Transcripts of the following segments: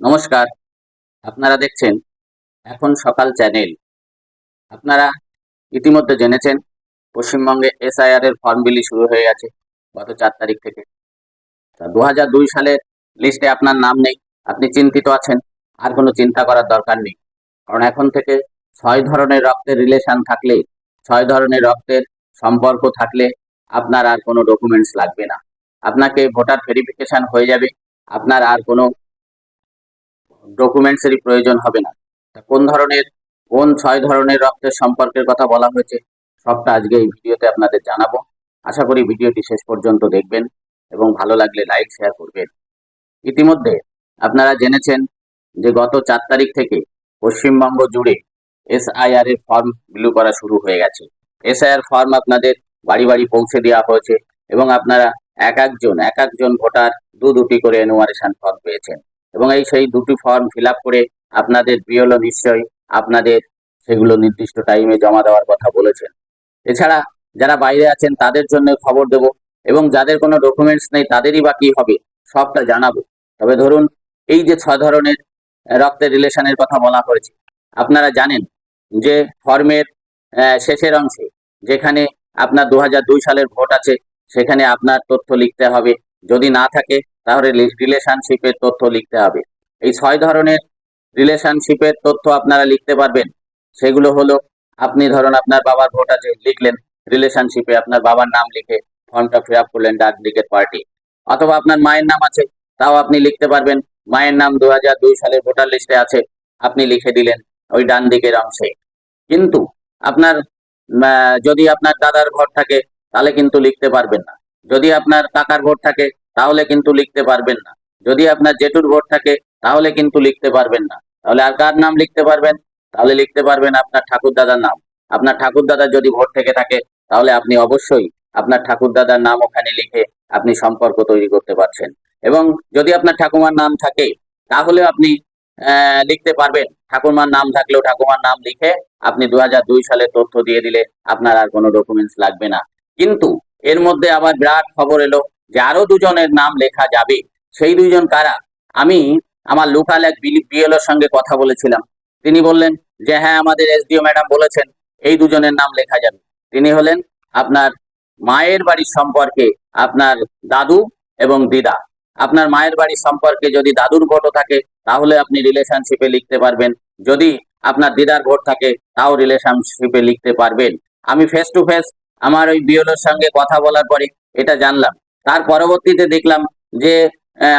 নমস্কার, আপনারা দেখছেন এখন সকাল চ্যানেল। আপনারা ইতিমধ্যে জেনেছেন, পশ্চিমবঙ্গে এসআইআর এর ফর্ম বিলি শুরু হয়ে গেছে গত চার তারিখ থেকে। তা দু হাজার দুই সালের লিস্টে আপনার নাম নেই, আপনি চিন্তিত আছেন, আর কোনো চিন্তা করার দরকার নেই। কারণ এখন থেকে ছয় ধরনের রক্তের রিলেশন থাকলে, ছয় ধরনের রক্তের সম্পর্ক থাকলে আপনার আর কোনো ডকুমেন্টস লাগবে না। আপনাকে ভোটার ভেরিফিকেশন হয়ে যাবে, আপনার আর কোনো ডকুমেন্টসেরই প্রয়োজন হবে না। কোন ধরনের, কোন ছয় ধরনের রক্তের সম্পর্কের কথা বলা হয়েছে, সবটা আজকে এই ভিডিওতে আপনাদের জানাব। আশা করি ভিডিওটি শেষ পর্যন্ত দেখবেন এবং ভালো লাগলে লাইক, শেয়ার করবেন। ইতিমধ্যে আপনারা জেনেছেন যে গত চার তারিখ থেকে পশ্চিমবঙ্গ জুড়ে এসআইআর এর ফর্ম বিলু করা শুরু হয়ে গেছে। এসআইআর ফর্ম আপনাদের বাড়ি বাড়ি পৌঁছে দেওয়া হয়েছে এবং আপনারা এক একজন এক একজন ভোটার দু দুটি করে এনুমারেশন ফর্ম পেয়েছেন। এবং এই সেই দুটি ফর্ম ফিল করে আপনাদের বিএলও নিশ্চয়ই আপনাদের সেগুলো নির্দিষ্ট টাইমে জমা দেওয়ার কথা বলেছেন। এছাড়া যারা বাইরে আছেন, তাদের জন্য খবর দেব এবং যাদের কোনো ডকুমেন্টস নেই, তাদেরই বা কী হবে সবটা জানাব। তবে ধরুন, এই যে ছ ধরনের রক্তের রিলেশনের কথা বলা হয়েছে, আপনারা জানেন যে ফর্মের শেষের অংশে যেখানে আপনার দু হাজার দুই সালের ভোট আছে, সেখানে আপনার তথ্য লিখতে হবে। যদি না থাকে তাহলে রিলেশনশিপের তথ্য লিখতে হবে। এই ছয় ধরনের রিলেশনশিপের তথ্য আপনারা লিখতে পারবেন। সেগুলো হলো, আপনি ধরুন আপনার বাবার ভোট আছে, লিখলেন রিলেশনশিপে আপনার বাবার নাম লিখে ফর্মটা ফিল আপ করলেন ডাক ব্রিগেড পার্টি। অথবা আপনার মায়ের নাম আছে, তাও আপনি লিখতে পারবেন। মায়ের নাম দু হাজার দুই সালের ভোটার লিস্টে আছে, আপনি লিখে দিলেন ওই ডান দিকের অংশে। কিন্তু আপনার যদি আপনার দাদার ভোট থাকে, তাহলে কিন্তু লিখতে পারবেন না। যদি আপনার কাকার ভোট থাকে তাহলে কিন্তু লিখতে পারবেন না। যদি আপনার জেঠুর ভোট থাকে, তাহলে কিন্তু লিখতে পারবেন না। তাহলে আর কার নাম লিখতে পারবেন? তাহলে লিখতে পারবেন আপনার ঠাকুর দাদার নাম। আপনার ঠাকুর দাদার যদি ভোট থেকে থাকে, তাহলে আপনি অবশ্যই আপনার ঠাকুর দাদার নাম ওখানে লিখে আপনি সম্পর্ক তৈরি করতে পারছেন। এবং যদি আপনার ঠাকুমার নাম থাকে তাহলে আপনি লিখতে পারবেন। ঠাকুরমার নাম থাকলেও ঠাকুমার নাম লিখে আপনি দু দুই সালের তথ্য দিয়ে দিলে আপনার আর কোনো ডকুমেন্টস লাগবে না। কিন্তু এর মধ্যে আবার বিরাট খবর এলো যে আরও দুজনের নাম লেখা যাবে, সেই দুইজন কারা? আমি আমার লোকাল এক বিএলওর সঙ্গে কথা বলেছিলাম। তিনি বললেন যে হ্যাঁ আমাদের এসডিও ম্যাডাম বলেছেন এই দুজনের নাম লেখা যাবে। তিনি হলেন আপনার মায়ের বাড়ির সম্পর্কে আপনার দাদু এবং দিদা। আপনার মায়ের বাড়ির সম্পর্কে যদি দাদুর ভোটও থাকে, তাহলে আপনি রিলেশনশিপে লিখতে পারবেন। যদি আপনার দিদার ভোট থাকে, তাও রিলেশনশিপে লিখতে পারবেন। আমি ফেস টু ফেস আমার ওই বিএলওর সঙ্গে কথা বলার পরে এটা জানলাম। তার পরবর্তীতে দেখলাম যে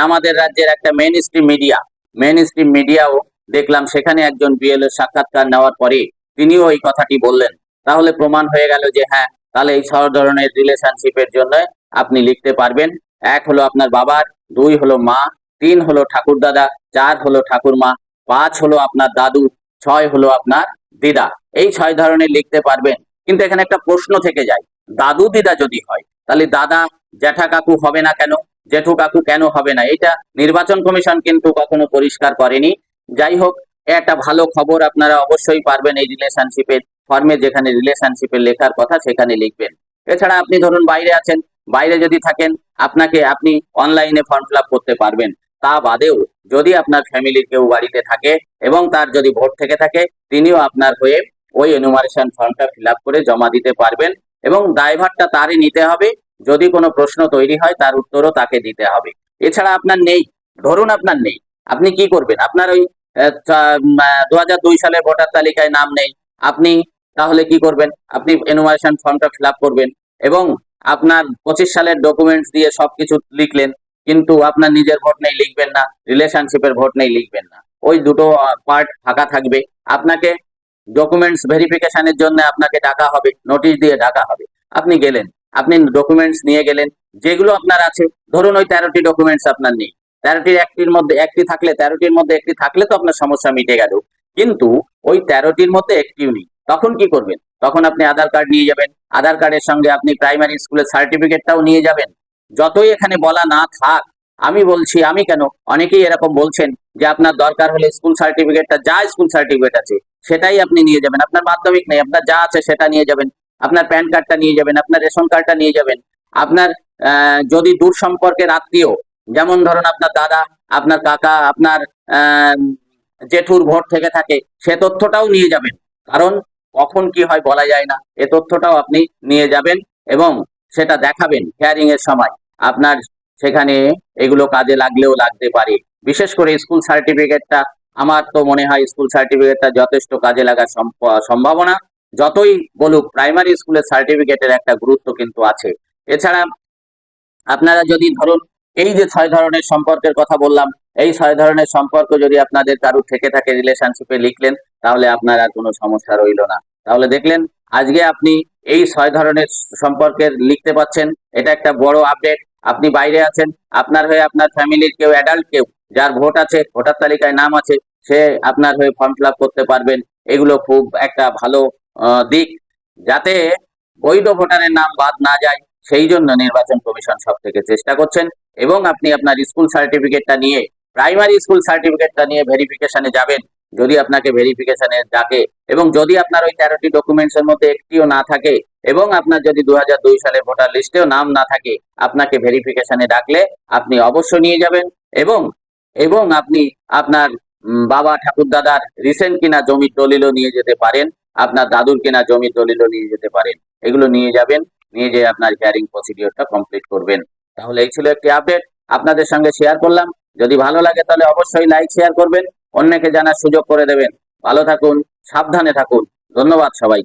আমাদের রাজ্যের একটা main stream media main stream মিডিয়াও দেখলাম সেখানে একজন বিএলএর সাক্ষাৎকার নেওয়ার পরে তিনিও এই কথাটি বললেন। তাহলে প্রমাণ হয়ে গেল যে হ্যাঁ তাহলে এই সব ধরনের রিলেশনশিপের জন্য আপনি লিখতে পারবেন। এক হলো আপনার বাবার, দুই হলো মা, তিন হলো ঠাকুর দাদা, চার হলো ঠাকুরমা, পাঁচ হলো আপনার দাদু, ছয় হলো আপনার দিদা। এই ছয় ধরনের লিখতে পারবেন। কিন্তু এখানে একটা প্রশ্ন থেকে যায় দাদু দিদা যদি হয়, তাহলে দাদা জ্যাঠা কাকু হবে না কেন? জেঠু কাকু কেন হবে না? এটা নির্বাচন কমিশন কিন্তু কখনো পরিষ্কার করেনি। যাই হোক, একটা ভালো খবর আপনারা অবশ্যই পারবেন এই রিলেশনশিপের ফর্মে যেখানে রিলেশনশিপের লেখার কথা সেখানে লিখবেন। এছাড়া আপনি ধরুন বাইরে আছেন, বাইরে যদি থাকেন, আপনাকে আপনি অনলাইনে ফর্ম ফিল করতে পারবেন। তা বাদেও যদি আপনার ফ্যামিলির কেউ বাড়িতে থাকে এবং তার যদি ভোট থেকে থাকে, তিনিও আপনার হয়ে ওই এনুমারেশন ফর্মটা ফিল করে জমা দিতে পারবেন। এবং দায়ভারটা তারই নিতে হবে। যদি কোনো প্রশ্ন তৈরি হয়, তার উত্তরও তাকে দিতে হবে। এছাড়া আপনার নেই। ধরুন আপনার নেই। আপনি কি করবেন? আপনার ওই দু হাজার দুই সালের ভোটার তালিকায় নাম নেই। আপনি তাহলে কি করবেন? আপনি এনুমারেশন ফর্মটা ফিল করবেন এবং আপনার পঁচিশ সালের ডকুমেন্টস দিয়ে সবকিছু লিখলেন। কিন্তু আপনার নিজের ভোট নেই, লিখবেন না। রিলেশনশিপের ভোট নেই, লিখবেন না। ওই দুটো পার্ট ফাঁকা থাকবে। আপনাকে ডকুমেন্টস ভেরিফিকেশনের জন্য আপনাকে ডাকা হবে নোটিশ দিয়ে ডাকা হবে। আপনি গেলেন, আপনি ডকুমেন্টস নিয়ে গেলেন, যেগুলো আপনার আছে, ধরুন ওই তেরোটি ডকুমেন্টস আপনার নেই। তেরোটির একটির মধ্যে, একটি থাকলে, তেরোটির মধ্যে একটি থাকলে তো আপনার সমস্যা মিটে গেল। কিন্তু ওই তেরোটির মধ্যে একটিও নেই। তখন কি করবেন? তখন আপনি আধার কার্ড নিয়ে যাবেন। আধার কার্ডের সঙ্গে আপনি প্রাইমারি স্কুলের সার্টিফিকেটটাও নিয়ে যাবেন। যতই এখানে বলা না থাক, আমি বলছি, আমি কেন? অনেকেই এরকম বলছেন যে আপনার দরকার হলে স্কুল সার্টিফিকেটটা যা স্কুল সার্টিফিকেট আছে সেটাই আপনি নিয়ে যাবেন। আপনার মাধ্যমিক নেই, আপনার যা আছে সেটা নিয়ে যাবেন। আপনার প্যান কার্ডটা নিয়ে যাবেন, আপনার রেশন কার্ডটা নিয়ে যাবেন। আপনার যদি দূর সম্পর্কের আত্মীয়, যেমন ধরুন আপনার দাদা, আপনার কাকা, আপনার জেঠুর ভোট থেকে থাকে, সে তথ্যটাও নিয়ে যাবেন। কারণ কখন কি হয় বলা যায় না, এ তথ্যটাও আপনি নিয়ে যাবেন এবং সেটা দেখাবেন হিয়ারিং এর সময়। আপনার সেখানে এগুলো কাজে লাগলেও লাগতে পারে। বিশেষ করে স্কুল সার্টিফিকেটটা আমার তো মনে হয় স্কুল সার্টিফিকেটটা যথেষ্ট কাজে লাগার সম্ভ- সম্ভাবনা। যতই বলুক প্রাইমারি স্কুলের সার্টিফিকেটের একটা গুরুত্ব কিন্তু আছে। এছাড়া আপনারা যদি ধরুন, এই যে ছয় ধরনের সম্পর্কের কথা বললাম, এই ছয় ধরনের সম্পর্ক যদি আপনাদের কারুর থেকে থাকে রিলেশনশিপে লিখলেন, তাহলে আপনার আর কোনো সমস্যা রইল না। তাহলে দেখলেন, আজকে আপনি এই ছয় ধরনের সম্পর্কের লিখতে পাচ্ছেন, এটা একটা বড় আপডেট আপনি বাইরে আছেন, আপনার হয়ে আপনার ফ্যামিলির কেউ অ্যাডাল্ট কেউ যার ভোট আছে, ভোটার তালিকায় নাম আছে, সে আপনার হয়ে ফর্ম ফিল করতে পারবেন। এগুলো খুব একটা ভালো দিক। যাতে বৈধ ভোটারের নাম বাদ না যায়, সেই জন্য নির্বাচন কমিশন সব থেকে চেষ্টা করছেন এবং আপনি আপনার স্কুল সার্টিফিকেটটা নিয়ে প্রাইমারি স্কুল সার্টিফিকেটটা নিয়ে ভেরিফিকেশনে যাবেন। যদি আপনাকে ভেরিফিকেশনে ডাকে এবং যদি আপনার ওই তেরোটি ডকুমেন্টস এর মধ্যে একটিও না থাকে এবং আপনার যদি দু হাজার দুই সালের ভোটার লিস্টেও নাম না থাকে, আপনাকে ভেরিফিকেশনে ডাকলে আপনি অবশ্য নিয়ে যাবেন এবং এবং আপনি আপনার বাবা ঠাকুর দাদার রিসেন্ট কিনা জমির দলিলও নিয়ে যেতে পারেন, আপনার দাদুর কিনা জমির দলিলও নিয়ে যেতে পারেন। এগুলো নিয়ে যাবেন, নিয়ে যেয়ে আপনার হিয়ারিং প্রসিডিওরটা কমপ্লিট করবেন। তাহলে এই ছিল একটি আপডেট আপনাদের সঙ্গে শেয়ার করলাম। যদি ভালো লাগে তাহলে অবশ্যই লাইক শেয়ার করবেন। অন্যকে জানার সুযোগ করে দেবেন। ভালো থাকুন, সাবধানে থাকুন। ধন্যবাদ সবাইকে।